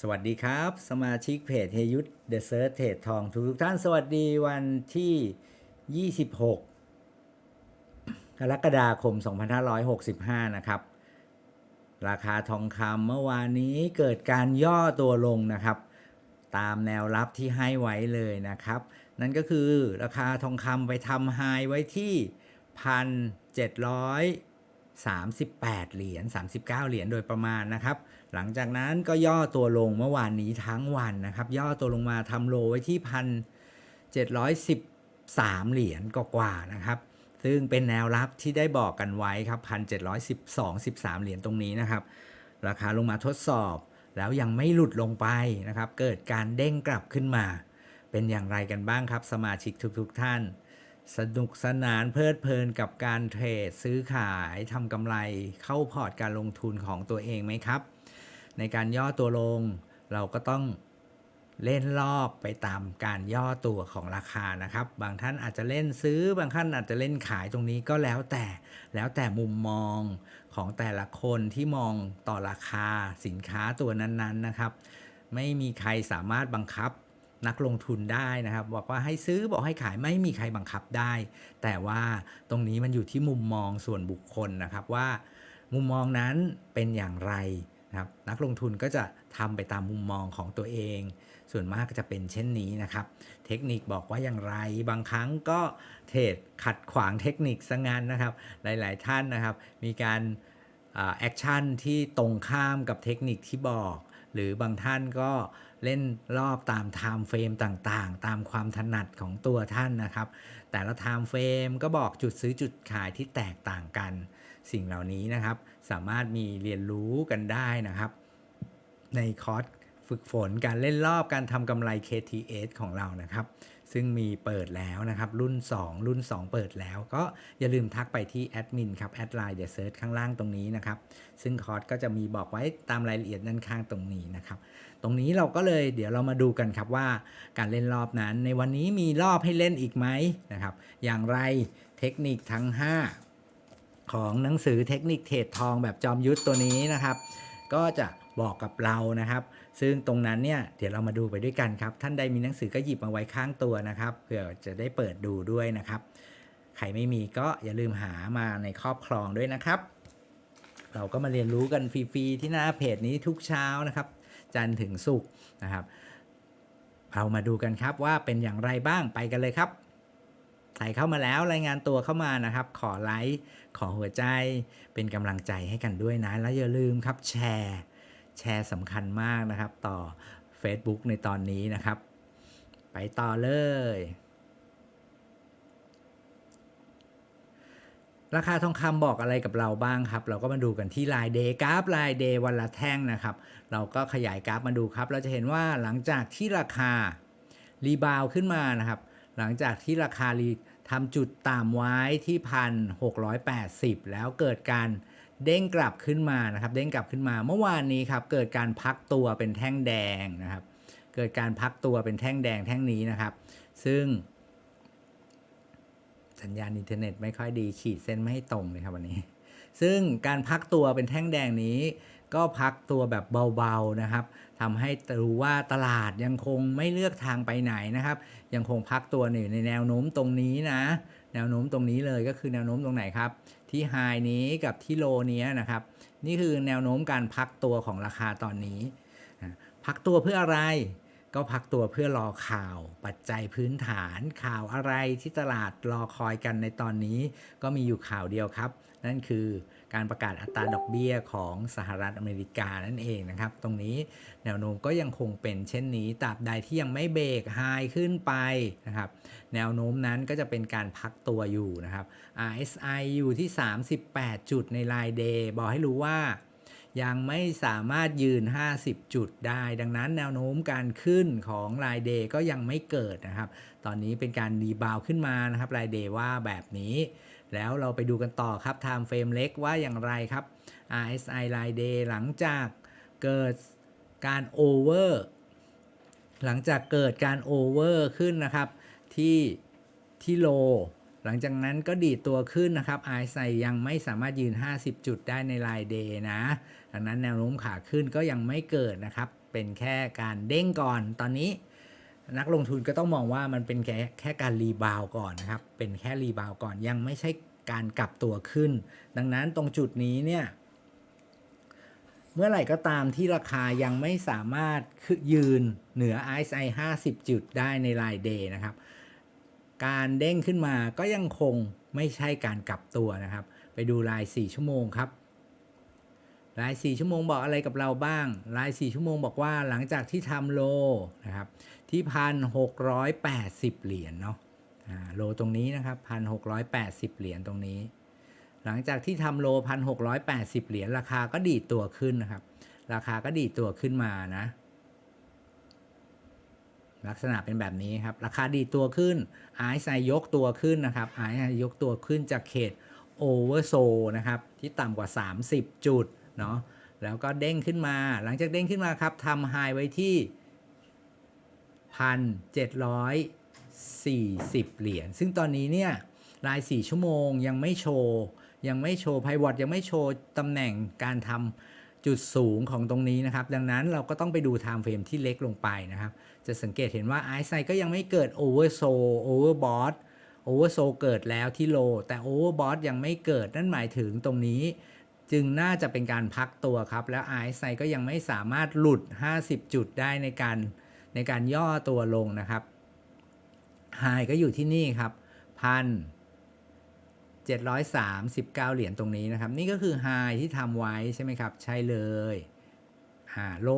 สวัสดีครับ สมาชิกเพจเฮยุทธเดอะเซิร์ชเทรดทองทุกทุกท่านสวัสดีวันที่ 26 กรกฎาคม 2565 นะครับ ราคาทองคำเมื่อวานนี้เกิดการย่อตัวลงนะครับ ตามแนวรับที่ให้ไว้เลยนะครับ นั่นก็คือราคาทองคำไปทำไฮไว้ที่ 38 เหรียญ 39 เหรียญโดยประมาณนะครับ หลังจากนั้นก็ย่อตัวลงเมื่อวานนี้ทั้งวันนะครับ ย่อตัวลงมาทำโลไว้ที่ 1,713 เหรียญกว่านะครับ ซึ่งเป็นแนวรับที่ได้บอกกันไว้ครับ 1,712 13 เหรียญตรงนี้นะครับ ราคาลงมาทดสอบ แล้วยังไม่หลุดลงไปนะครับ เกิดการเด้งกลับขึ้นมา เป็นอย่างไรกันบ้างครับ สมาชิกทุกๆทท่าน สนุกสนานเพลิดเพลินกับการเทรดซื้อขายทำกำไรเข้าพอร์ตการลงทุนของตัวเองไหมครับ ในการย่อตัวลง เราก็ต้องเล่นรอบไปตามการย่อตัวของราคานะครับ บางท่านอาจจะเล่นซื้อบางท่านอาจจะเล่นขายตรงนี้ก็แล้วแต่แล้วแต่มุมมองของแต่ละคนที่มองต่อราคาสินค้าตัวนั้นๆนะครับ ไม่มีใครสามารถบังคับ นักลงทุนได้นะครับ บอกว่าให้ซื้อบอกให้ขายไม่มีใครบังคับได้ แต่ว่าตรงนี้มันอยู่ที่มุมมองส่วนบุคคลนะครับว่า มุมมองนั้นเป็นอย่างไรนะครับนักลงทุนก็จะทำไปตามมุมมองของตัวเอง ส่วนมากก็จะเป็นเช่นนี้นะครับ เทคนิคบอกว่าอย่างไร บางครั้งก็เทรดขัดขวางเทคนิคซะงั้นนะครับ หลายๆท่านนะครับ มีการแอคชั่นที่ตรงข้ามกับเทคนิคที่บอก หรือบางท่านก็ เล่นรอบตามไทม์เฟรมต่างๆ ตามความถนัดของตัวท่านนะครับ แต่ละไทม์เฟรมก็บอกจุดซื้อจุดขายที่แตกต่างกัน สิ่งเหล่านี้นะครับ สามารถมีเรียนรู้กันได้นะครับ ในคอร์ส ฝึกฝนการเล่นรอบการทำกำไร KTS ของเรานะครับ ซึ่งมีเปิดแล้วนะครับ รุ่น 2 รุ่น 2 เปิดแล้ว ก็อย่าลืมทักไปที่แอดมินครับแอดไลน์เดี๋ยวเซิร์ชข้างล่างตรงนี้นะครับ ซึ่งคอร์สก็จะมีบอกไว้ตามรายละเอียดด้านข้างตรงนี้นะครับ ตรงนี้เราก็เลยเดี๋ยวเรามาดูกันครับว่าการเล่นรอบนั้น ในวันนี้มีรอบให้เล่นอีกไหมนะครับ อย่างไรเทคนิคทั้ง 5 ของหนังสือเทคนิคเทรดทองแบบจอมยุทธตัวนี้นะครับ ก็จะบอกกับเรานะครับ ซึ่งตรงนั้นเนี่ยเดี๋ยวเรามาดูไปด้วยกันครับ ท่านใดมีหนังสือก็หยิบมาไว้ข้างตัวนะครับเผื่อจะได้เปิดดูด้วยนะครับ ใครไม่มีก็อย่าลืมหามาในครอบครองด้วยนะครับ เราก็มาเรียนรู้กันฟรีๆที่หน้าเพจนี้ทุกเช้านะครับ จันทร์ถึงศุกร์นะครับเรามาดูกันครับว่าเป็นอย่างไรบ้างไปกันเลยครับใส่เข้ามาแล้วรายงานตัวเข้ามานะครับ ขอไลค์ขอหัวใจเป็นกำลังใจให้กันด้วยนะ แล้วอย่าลืมครับแชร์ แชร์สำคัญมากนะครับ ต่อ Facebook ในตอนนี้นะครับ ไปต่อเลย ราคาทองคำบอกอะไรกับเราบ้างครับ เราก็มาดูกันที่รายเดย์กราฟรายเดย์วันละแท่งนะครับ เราก็ขยายกราฟมาดูครับ เราจะเห็นว่าหลังจากที่ราคารีบาวขึ้นมานะครับ หลังจากที่ราคารีทำจุดต่ำไว้ที่พันหกแล้วเกิดการ เด้งกลับขึ้นมานะครับเด้งกลับขึ้นมาเมื่อวานนี้ครับเกิดการพักตัวเป็นแท่งแดงนะครับ เกิดการพักตัวเป็นแท่งแดงแท่งนี้นะครับ ซึ่ง สัญญาณอินเทอร์เน็ตไม่ค่อยดีขีดเส้นไม่ให้ตรงเลยครับวันนี้ ซึ่งการพักตัวเป็นแท่งแดงนี้ ก็พักตัวแบบเบาๆนะครับทำให้รู้ว่าตลาดยังคงไม่เลือกทางไปไหนนะครับ ยังคงพักตัวอยู่ในแนวโน้มตรงนี้นะ แนวโน้มตรงนี้เลยก็คือแนวโน้มตรงไหนครับ ที่ไฮนี้กับที่โลนี้นะครับ นี่คือแนวโน้มการพักตัวของราคาตอนนี้ พักตัวเพื่ออะไร ก็พักตัวเพื่อรอข่าว ปัจจัยพื้นฐาน ข่าวอะไรที่ตลาดรอคอยกันในตอนนี้ ก็มีอยู่ข่าวเดียวครับ นั่นคือ การประกาศอัตราดอกเบี้ยของสหรัฐอเมริกานั่นเองนะครับ ตรงนี้แนวโน้มก็ยังคงเป็นเช่นนี้ตราบใดที่ยังไม่เบรกไฮขึ้นไปนะครับ แนวโน้มนั้นก็จะเป็นการพักตัวอยู่นะครับ RSI อยู่ที่ 38 จุดในรายเดย์บอกให้รู้ว่ายังไม่สามารถยืน 50 จุดได้ ดังนั้นแนวโน้มการขึ้นของรายเดย์ก็ยังไม่เกิดนะครับ ตอนนี้เป็นการรีบาวขึ้นมานะครับรายเดย์ว่าแบบนี้ แล้วเราไปดูกันต่อครับ time frame เล็กว่าอย่างไรครับ RSI รายเดย์หลังจากเกิดการโอเวอร์หลังจากเกิดการโอเวอร์ขึ้นนะครับ ที่ที่โล หลังจากนั้นก็ดีดตัวขึ้นนะครับ RSI ยังไม่สามารถยืน 50 จุดได้ในรายเดย์นะ ดังนั้นแนวโน้มขาขึ้นก็ยังไม่เกิดนะครับ เป็นแค่การเด้งก่อนตอนนี้ นักลงทุนก็ต้องมองว่ามันเป็นแค่แค่การรีบาวก่อนนะครับ เป็นแค่รีบาวก่อนยังไม่ใช่การกลับตัวขึ้น ดังนั้นตรงจุดนี้เนี่ยเมื่อไหร่ก็ตามที่ราคายังไม่สามารถยืนเหนือ RSI 50 จุดได้ในรายเดย์นะครับ การเด้งขึ้นมาก็ยังคงไม่ใช่การกลับตัวนะครับ ไปดูราย 4 ชั่วโมงครับ ราย 4 ชั่วโมงบอกอะไรกับเราบ้าง ราย 4 ชั่วโมงบอกว่าหลังจากที่ทำโลนะครับ ที่พันหกร้อยแปดสิบเหรียญเนาะโลตรงนี้นะครับพันหกร้อยแปดสิบเหรียญตรงนี้ หลังจากที่ทำโลพันหกร้อยแปดสิบเหรียญราคาก็ดีตัวขึ้นนะครับ ราคาก็ดีตัวขึ้นมานะ ลักษณะเป็นแบบนี้ครับ ราคาดีตัวขึ้น RSI ยกตัวขึ้นนะครับ RSI ยกตัวขึ้นจากเขต Oversold นะครับ ที่ต่ำกว่า 30 จุดเนาะแล้วก็เด้งขึ้นมา หลังจากเด้งขึ้นมาครับทำไฮไว้ที่ 1,740 เหรียญ ซึ่งตอนนี้เนี่ยราย 4 ชั่วโมงยังไม่โชว์ ยังไม่โชว์ไพวอตยังไม่โชว์ตำแหน่งการทำจุดสูงของตรงนี้นะครับ ดังนั้นเราก็ต้องไปดูไทม์เฟรมที่เล็กลงไปนะครับ จะสังเกตเห็นว่าไอซ์ไซก็ยังไม่เกิดโอเวอร์โซโอเวอร์บอทโอเวอร์โซเกิดแล้วที่โล แต่โอเวอร์บอทยังไม่เกิดนั่นหมายถึงตรงนี้จึงน่าจะเป็นการพักตัวครับ แล้วไอซ์ไซก็ยังไม่สามารถหลุด 50 จุดได้ในการ ในการย่อตัวลงนะครับไฮก็อยู่ที่นี่ครับพัน739 เหรียญตรงนี้นะครับ นี่ก็คือไฮที่ทำไว้ใช่ไหมครับ ใช่เลยอ่าโล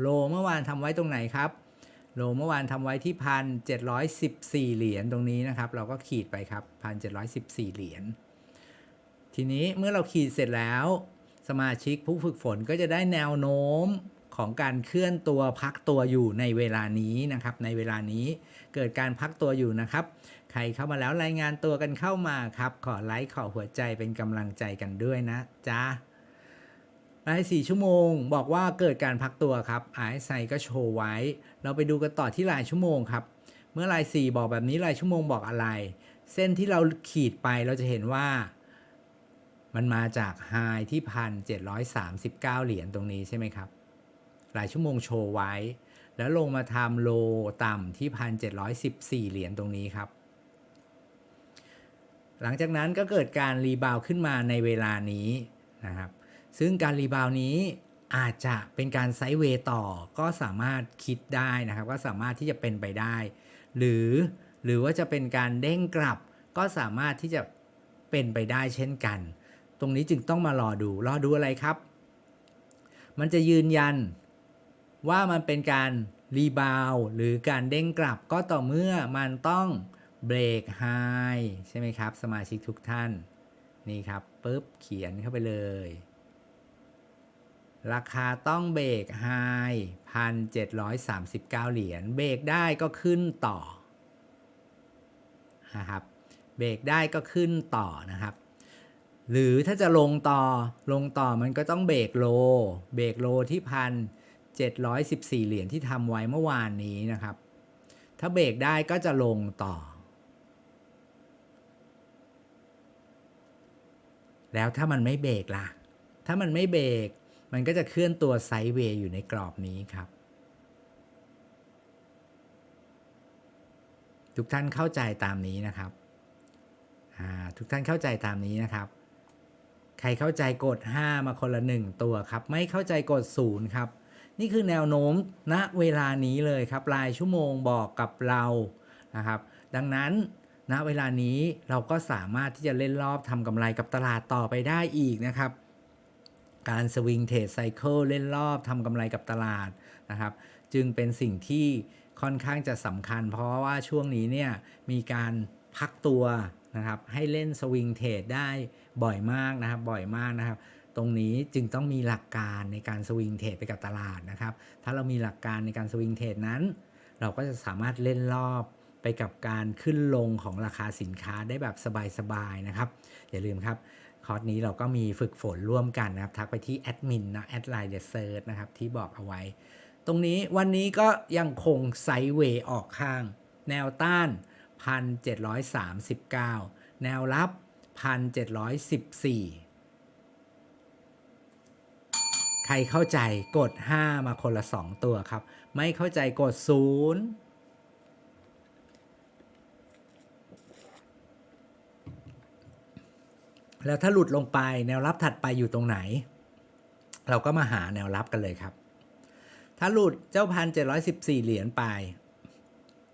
โลเมื่อวานทำไว้ตรงไหนครับโลเมื่อวานทำไว้ที่พันเจ็ดร้อยสิบสี่เหรียญตรงนี้นะครับ เราก็ขีดไปครับพันเจ็ดร้อยสิบสี่เหรียญทีนี้เมื่อเราขีดเสร็จแล้ว สมาชิกผู้ฝึกฝนก็จะได้แนวโน้ม ของการเคลื่อนตัวพักตัวอยู่ในเวลานี้นะครับ ในเวลานี้เกิดการพักตัวอยู่นะครับ ใครเข้ามาแล้วรายงานตัวกันเข้ามาครับ ขอไลค์ขอหัวใจเป็นกำลังใจกันด้วยนะจ๊ะราย4ชั่วโมง บอกว่าเกิดการพักตัวครับ RSI ก็โชว์ไว้ เราไปดูกันต่อที่รายชั่วโมงครับ เมื่อราย4บอกแบบนี้รายชั่วโมงบอกอะไร เส้นที่เราขีดไปเราจะเห็นว่ามันมาจากไฮที่พันเจ็ดร้อยสามสิบเก้าเหรียญตรงนี้ใช่ไหมครับ รายชั่วโมงโชว์ไว้ แล้วลงมาทำโลต่ำที่พันเจ็ดร้อยสิบสี่เหรียญตรงนี้ครับ หลังจากนั้นก็เกิดการรีบาวขึ้นมาในเวลานี้นะครับ ซึ่งการรีบาวนี้อาจจะเป็นการไซด์เวย์ต่อก็สามารถคิดได้นะครับ ก็สามารถที่จะเป็นไปได้ หรือหรือว่าจะเป็นการเด้งกลับ ก็สามารถที่จะเป็นไปได้เช่นกัน ตรงนี้จึงต้องมารอดู รอดูอะไรครับ มันจะยืนยัน ว่ามันเป็นการรีบาวหรือการเด้งกลับก็ต่อเมื่อมันต้องเบรกไฮใช่ไหมครับ สมาชิกทุกท่าน นี่ครับปุ๊บเขียนเข้าไปเลย ราคาต้องเบรกไฮพันเจ็ดร้อยสามสิบเก้าเหรียญเบรกได้ก็ขึ้นต่อนะครับเบรกได้ก็ขึ้นต่อนะครับ หรือถ้าจะลงต่อลงต่อมันก็ต้องเบรกโล เบรกโลที่พันเจ็ดร้อยสิบสี่เหรียญที่ทำไว้เมื่อวานนี้นะครับ ถ้าเบรกได้ก็จะลงต่อ แล้วถ้ามันไม่เบรกล่ะ ถ้ามันไม่เบรก มันก็จะเคลื่อนตัวไซด์เวย์อยู่ในกรอบนี้ครับ ทุกท่านเข้าใจตามนี้นะครับอ่าทุกท่านเข้าใจตามนี้นะครับ ใครเข้าใจกด 5 มาคนละ 1 ตัวครับ ไม่เข้าใจกด 0 ครับ นี่คือแนวโน้มณเวลานี้เลยครับรายชั่วโมงบอกกับเรานะครับดังนั้นณเวลานี้เราก็สามารถที่จะเล่นรอบทำกำไรกับตลาดต่อไปได้อีกนะครับการสวิงเทรดไซเคิลเล่นรอบทำกำไรกับตลาดนะครับจึงเป็นสิ่งที่ค่อนข้างจะสำคัญ เพราะว่าช่วงนี้เนี่ยมีการพักตัวนะครับให้เล่นสวิงเทรดได้บ่อยมากนะครับบ่อยมากนะครับ ตรงนี้จึงต้องมีหลักการในการสวิงเทรดไปกับตลาดนะครับ ถ้าเรามีหลักการในการสวิงเทรดนั้น เราก็จะสามารถเล่นรอบไปกับการขึ้นลงของราคาสินค้าได้แบบสบายๆนะครับ อย่าลืมครับ คอร์สนี้เราก็มีฝึกฝนร่วมกันนะครับ ทักไปที่แอดมินนะแอดไลน์เดอะเซิร์ชนะครับที่บอกเอาไว้ ตรงนี้วันนี้ก็ยังคงไซเวย์ออกข้าง แนวต้าน 1,739 แนวรับ 1,714 ใค รรเข้าใจกด 5 มาคนละ 2 ตัวครับ ไม่เข้าใจกด 0 แล้วถ้าหลุดลงไปแนวรับถัดไปอยู่ตรงไหน เราก็มาหาแนวรับกันเลยครับ ถ้าหลุดเจ้าพันเจ็ดร้อยสิบสี่เหรียญไป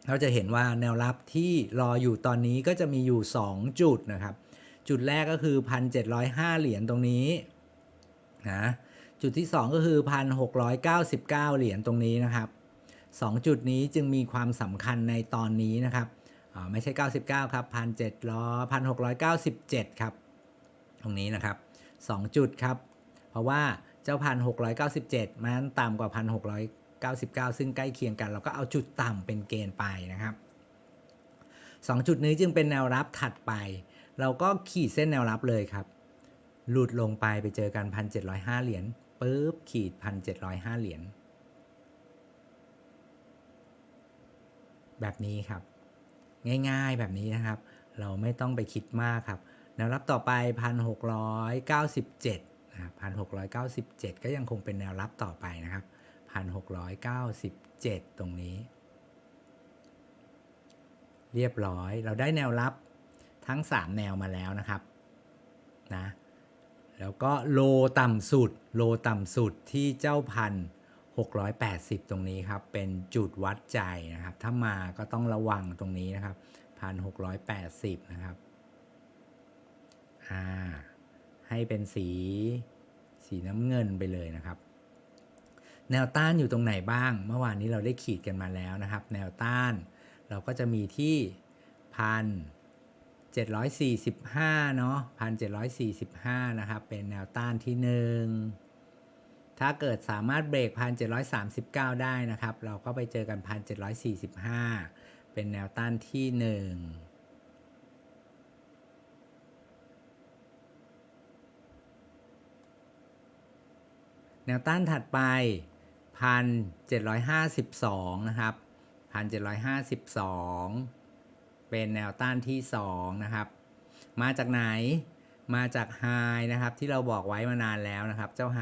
เราจะเห็นว่าแนวรับที่รออยู่ตอนนี้ก็จะมีอยู่ 2 จุดนะครับ จุดแรกก็คือ1,705เหรียญตรงนี้นะ จุดที่ 2 ก็คือ 1,699 เหรียญตรงนี้นะครับ2จุดนี้จึงมีความสำคัญในตอนนี้นะครับไม่ใช่ 99 ครับ 1,700 1,697 ครับ ตรงนี้นะครับ 2 จุดครับ เพราะว่าเจ้า 1,697 มันต่ำกว่า 1,699 ซึ่งใกล้เคียงกัน เราก็เอาจุดต่ำเป็นเกณฑ์ไปนะครับ 2 จุดนี้จึงเป็นแนวรับถัดไป เราก็ขีดเส้นแนวรับเลยครับ หลุดลงไปไปเจอกัน 1,705 เหรียญ ปุ๊บขีด1,705เหรียญแบบนี้ครับ ง่ายๆแบบนี้นะครับ เราไม่ต้องไปคิดมากครับแนวรับต่อไป 1,697นะครับ1,697 ก็ยังคงเป็นแนวรับต่อไปนะครับ 1,697 ตรงนี้ เรียบร้อยเราได้แนวรับทั้ง 3 แนวมาแล้วนะครับนะ แล้วก็โลต่ำสุด โลต่ำสุดที่เจ้าพัน680 ตรงนี้ครับ เป็นจุดวัดใจนะครับ ถ้ามาก็ต้องระวังตรงนี้นะครับ 1,680 นะครับ อ่า ให้เป็นสีสีน้ำเงินไปเลยนะครับ แนวต้านอยู่ตรงไหนบ้าง เมื่อวานนี้เราได้ขีดกันมาแล้วนะครับ แนวต้านเราก็จะมีที่พัน เจ็ดร้อยสี่สิบห้าเนาะพันเจ็ดร้อยสี่สิบห้านะครับ เป็นแนวต้านที่หนึ่งถ้าเกิดสามารถเบรกพันเจ็ดร้อยสามสิบเก้าได้นะครับ เราก็ไปเจอกันพันเจ็ดร้อยสี่สิบห้าเป็นแนวต้านที่หนึ่งแนวต้านถัดไป 1,752 นะครับ 1,752 เป็นแนวต้านที่ 2 นะครับ มาจากไหนมาจากไฮนะครับที่เราบอกไว้มานานแล้วนะครับ เจ้าไฮ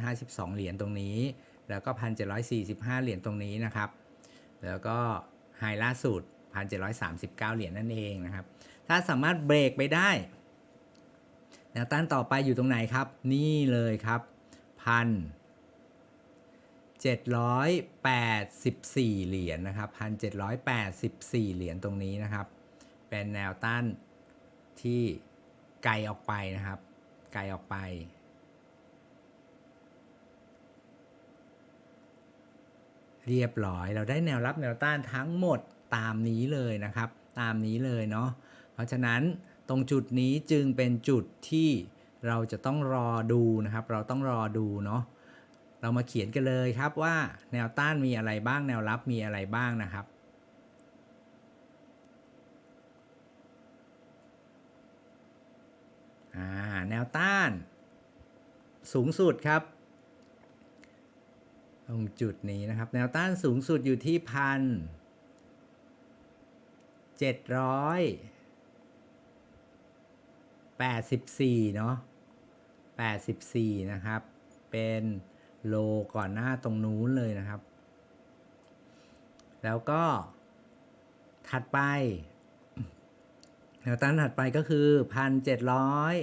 1,752 เหรียญตรงนี้ แล้วก็ 1,745 เหรียญตรงนี้นะครับ แล้วก็ไฮล่าสุด 1,739 เหรียญนั่นเองนะครับ ถ้าสามารถเบรกไปได้แนวต้านต่อไปอยู่ตรงไหนครับ นี่เลยครับพั นเจ็ดร้อยแปดสิบสี่เหรียญนะครับพันเจ็ดร้อยแปดสิบสี่เหรียญตรงนี้นะครับ เป็นแนวต้านที่ไกลออกไปนะครับ ไกลออกไป เรียบร้อย เราได้แนวรับแนวต้านทั้งหมดตามนี้เลยนะครับ ตามนี้เลยเนาะ เพราะฉะนั้นตรงจุดนี้จึงเป็นจุดที่เราจะต้องรอดูนะครับ เราต้องรอดูเนาะ เรามาเขียนกันเลยครับว่าแนวต้านมีอะไรบ้าง แนวรับมีอะไรบ้างนะครับ แนวต้าน สูงสุดครับ ตรงจุดนี้นะครับ แนวต้านสูงสุดอยู่ที่พันเจ็ดร้อยแปดสิบสี่เนาะแปดสิบสี่นะครับ เป็น โลก่อนหน้าตรงนู้นเลยนะครับ แล้วก็ถัดไปแนวต้านถัดไปก็คือพันเจ็ดร้อย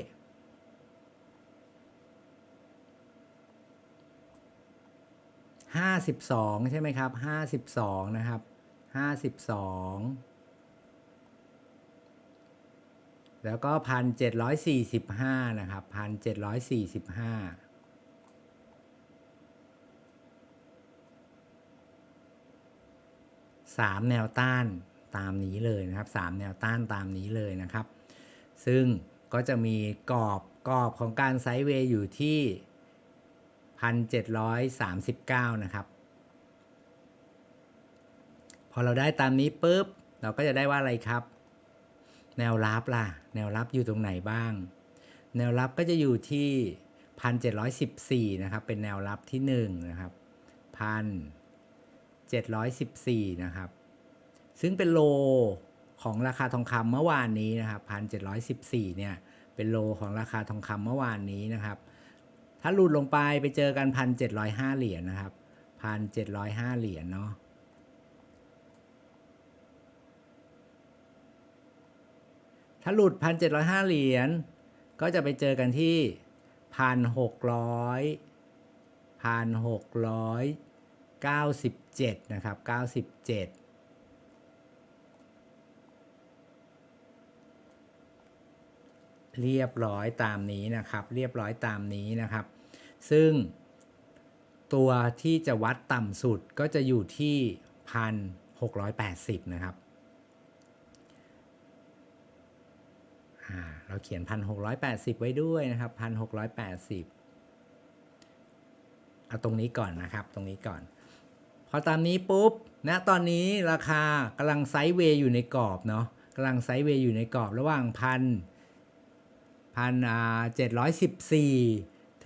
ห้าสิบสองใช่ไหมครับห้าสิบสองนะครับห้าสิบสองแล้วก็พันเจ็ดร้อยสี่สิบห้านะครับพันเจ็ดร้อยสี่สิบห้า สามแนวต้านตามนี้เลยนะครับสามแนวต้านตามนี้เลยนะครับ ซึ่งก็จะมีกรอบกรอบของการไซด์เวย์อยู่ที่ 1,739 นะครับ พอเราได้ตามนี้ปุ๊บ เราก็จะได้ว่าอะไรครับ แนวรับล่ะ แนวรับอยู่ตรงไหนบ้าง แนวรับก็จะอยู่ที่ 1,714 นะครับ เป็นแนวรับที่ 1 นะครับ 714 นะครับ ซึ่งเป็นโลของราคาทองคำเมื่อวานนี้นะครับ1,714 เนี่ย เป็นโลของราคาทองคำเมื่อวานนี้นะครับ ถ้าหลุดลงไปไปเจอกันพันเจ็ดร้อยห้าเหรียญนะครับพันเจ็ดร้อยห้าเหรียญเนาะถ้าหลุดพันเจ็ดร้อยห้าเหรียญ ก็จะไปเจอกันที่พัน หกร้อยพันหกร้อยเก้าสิบเจ็ดนะครับเก้าสิบเจ็ดเรียบร้อยตามนี้นะครับ เรียบร้อยตามนี้นะครับ ซึ่งตัวที่จะวัดต่ำสุดก็จะอยู่ที่พันหกร้อยแปดสิบนะครับ เราเขียน 1,680 ไว้ด้วยนะครับ 1,680 เอาตรงนี้ก่อนนะครับ ตรงนี้ก่อน พอตามนี้ปุ๊บณตอนนี้ราคากำลังไซด์เวย์อยู่ในกรอบเนาะกำลังไซด์เวย์อยู่ในกรอบระหว่างพันพันอ่าเจ็ดร้อยสิบสี่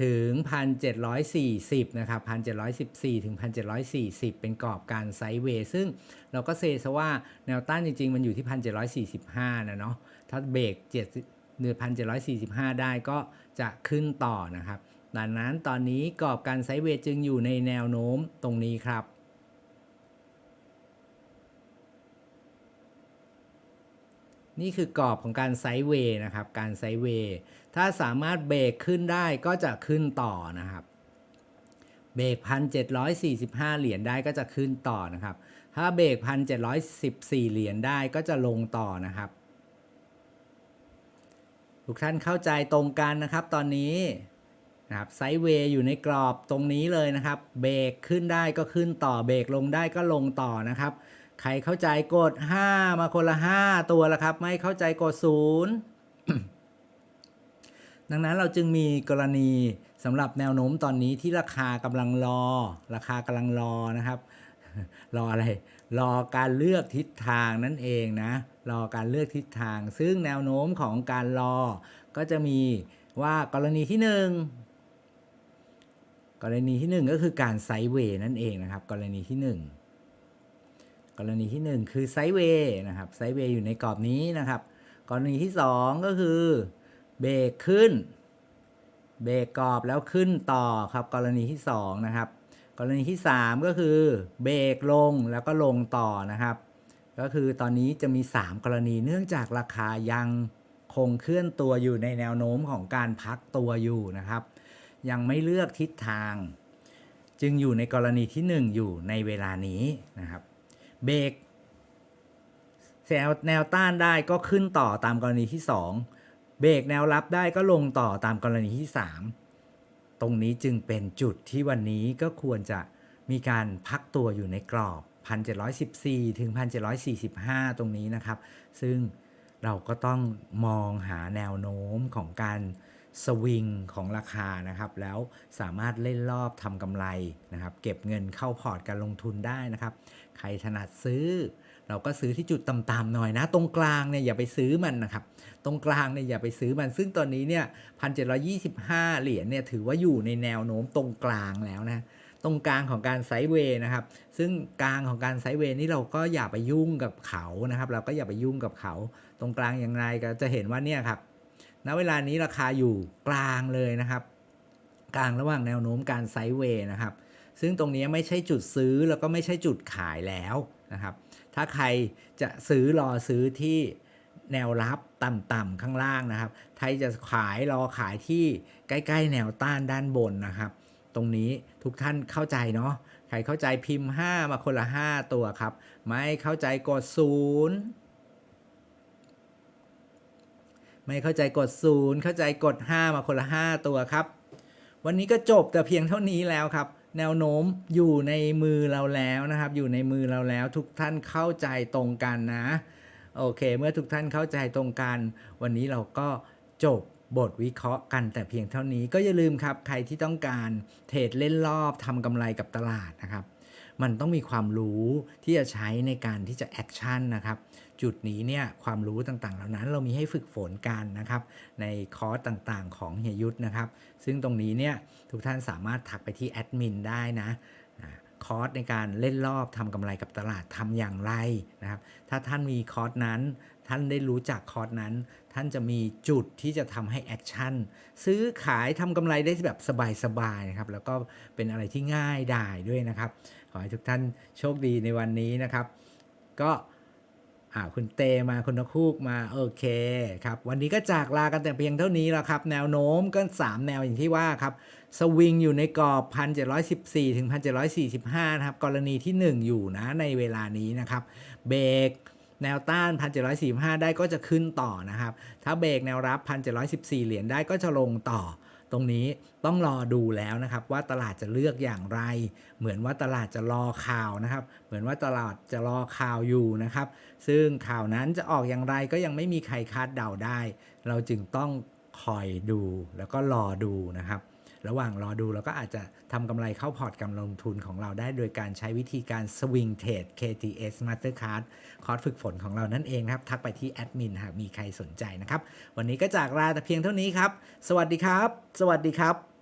ถึงพันเจ็ดร้อยสี่สิบนะครับพันเจ็ดร้อยสิบสี่ถึงพันเจ็ดร้อยสี่สิบเป็นกรอบการไซด์เวย์ ซึ่งเราก็เซซะว่าแนวต้านจริง ๆ มันอยู่ที่พันเจ็ดร้อยสี่สิบห้านะเนาะ ถ้าเบรกเจ็ดเดือพันเจ็ดร้อยสี่สิบห้าได้ก็จะขึ้นต่อนะครับ ดังนั้นตอนนี้กรอบการไซด์เวย์จึงอยู่ในแนวโน้มตรงนี้ครับ นี่คือกรอบของการไซด์เวย์นะครับ การไซด์เวย์ถ้าสามารถเบรกขึ้นได้ก็จะขึ้นต่อนะครับเบรกพันเจ็ดร้อยสี่สิบห้าเหรียญได้ก็จะขึ้นต่อนะครับ ถ้าเบรกพันเจ็ดร้อยสิบสี่เหรียญได้ก็จะลงต่อนะครับ ทุกท่านเข้าใจตรงกันนะครับตอนนี้นะครับไซด์เวย์อยู่ในกรอบตรงนี้เลยนะครับ เบรกขึ้นได้ก็ขึ้นต่อ เบรกลงได้ก็ลงต่อนะครับ ใครเข้าใจกด 5 มาคนละ 5 ตัวและครับ ไม่เข้าใจกด 0 ดังนั้นเราจึงมีกรณีสำหรับแนวโน้มตอนนี้ที่ราคากำลังรอ ราคากำลังรอนะครับ รออะไร รอการเลือกทิศทางนั่นเองนะ รอการเลือกทิศทาง ซึ่งแนวโน้มของการรอ ก็จะมีว่ากรณีที่หนึ่งกรณีที่หนึ่งก็คือการไซเวย์นั่นเองนะครับ กรณีที่หนึ่ง กรณีที่หนึ่งคือไซด์เวย์นะครับไซด์เวย์อยู่ในกรอบนี้นะครับ กรณีที่สองก็คือเบรกขึ้น เบรกกรอบแล้วขึ้นต่อครับ กรณีที่สองนะครับ กรณีที่ 3 ก็คือเบรกลงแล้วก็ลงต่อนะครับ ก็คือตอนนี้จะมี 3 กรณีเนื่องจากราคายังคงเคลื่อนตัวอยู่ในแนวโน้มของการพักตัวอยู่นะครับ ยังไม่เลือกทิศทาง จึงอยู่ในกรณีที่ 1 อยู่ในเวลานี้นะครับ เบรกแนวแนวต้านได้ก็ขึ้นต่อตามกรณีที่ 2 เบรกแนวรับได้ก็ลงต่อตามกรณีที่ 3 ตรงนี้จึงเป็นจุดที่วันนี้ก็ควรจะมีการพักตัวอยู่ในกรอบ 1,714 ถึง 1,745 ตรงนี้นะครับ ซึ่งเราก็ต้องมองหาแนวโน้มของการสวิงของราคานะครับ แล้วสามารถเล่นรอบทำกำไรนะครับ เก็บเงินเข้าพอร์ตการลงทุนได้นะครับ ใครถนัดซื้อ เราก็ซื้อที่จุดต่ำๆหน่อยนะ ตรงกลางเนี่ยอย่าไปซื้อมันนะครับ ตรงกลางเนี่ยอย่าไปซื้อมัน ซึ่งตอนนี้เนี่ยพันเจ็เหรียญเนี่ยถือว่าอยู่ในแนวโน้มตรงกลางแล้วนะตรงกลางของการไซด์เวย์นะครับ ซึ่งกลางของการไซด์เวย์นี่เราก็อย่าไปยุ่งกับเขานะครับ เราก็อย่าไปยุ่งกับเขา ตรงกลางอย่างไรก็จะเห็นว่าเนี่ยครับ ณ เวลานี้ราคาอยู่กลางเลยนะครับ กลางระหว่างแนวโน้มการไซด์เวย์นะครับ ซึ่งตรงนี้ไม่ใช่จุดซื้อแล้วก็ไม่ใช่จุดขายแล้วนะครับ ถ้าใครจะซื้อรอซื้อที่แนวรับต่ำๆข้างล่างนะครับใครจะขายรอขายที่ใกล้ ๆ แนวต้านด้านบนนะครับ ตรงนี้ทุกท่านเข้าใจเนาะ ใครเข้าใจพิมพ์ 5 มาคนละ 5 ตัวครับ ไม่เข้าใจกด 0 ไม่เข้าใจกด 0 เข้าใจกด 5 มาคนละ 5 ตัวครับ วันนี้ก็จบแต่เพียงเท่านี้แล้วครับ แนวโน้มอยู่ในมือเราแล้วนะครับ อยู่ในมือเราแล้วทุกท่านเข้าใจตรงกันนะ โอเค เมื่อทุกท่านเข้าใจตรงกัน วันนี้เราก็จบบทวิเคราะห์กันแต่เพียงเท่านี้ก็อย่าลืมครับ ใครที่ต้องการเทรดเล่นรอบทำกำไรกับตลาดนะครับ มันต้องมีความรู้ที่จะใช้ในการที่จะแอคชั่นนะครับ จุดนี้เนี่ยความรู้ต่างๆ เหล่านั้นเรามีให้ฝึกฝนกันนะครับ ในคอร์สต่างๆ ของเฮียยุทธนะครับ ซึ่งตรงนี้เนี่ยทุกท่านสามารถทักไปที่แอดมินได้นะคอร์สในการเล่นรอบทำกำไรกับตลาดทำอย่างไรนะครับ ถ้าท่านมีคอร์สนั้น ท่านได้รู้จักคอร์สนั้น ท่านจะมีจุดที่จะทำให้แอคชั่นซื้อขายทำกำไรได้แบบสบายๆนะครับ แล้วก็เป็นอะไรที่ง่ายดายด้วยนะครับ ขอให้ทุกท่านโชคดีในวันนี้นะครับ ก็ อ่าคุณเตมาคุณนคูกมาโอเคครับวันนี้ก็จากลากันแต่เพียงเท่านี้แล้วครับ แนวโน้มก็ 3 แนวอย่างที่ว่าครับสวิงอยู่ในกรอบ 1,714 ถึง 1,745 นะครับ กรณีที่ 1 อยู่นะในเวลานี้นะครับ เบรกแนวต้าน 1,745 ได้ก็จะขึ้นต่อนะครับ ถ้าเบรกแนวรับ 1,714 เหรียญได้ก็จะลงต่อ ตรงนี้ต้องรอดูแล้วนะครับว่าตลาดจะเลือกอย่างไร เหมือนว่าตลาดจะรอข่าวนะครับ เหมือนว่าตลาดจะรอข่าวอยู่นะครับ ซึ่งข่าวนั้นจะออกอย่างไรก็ยังไม่มีใครคาดเดาได้ เราจึงต้องคอยดูแล้วก็รอดูนะครับ ระหว่างรอดูเราก็อาจจะทำกำไรเข้าพอร์ตกำลงทุนของเราได้ โดยการใช้วิธีการ swing trade KTS Mastercard คอร์สฝึกฝนของเรานั่นเองครับ ทักไปที่แอดมินหากมีใครสนใจนะครับ วันนี้ก็จากลาแต่เพียงเท่านี้ครับ สวัสดีครับ สวัสดีครับ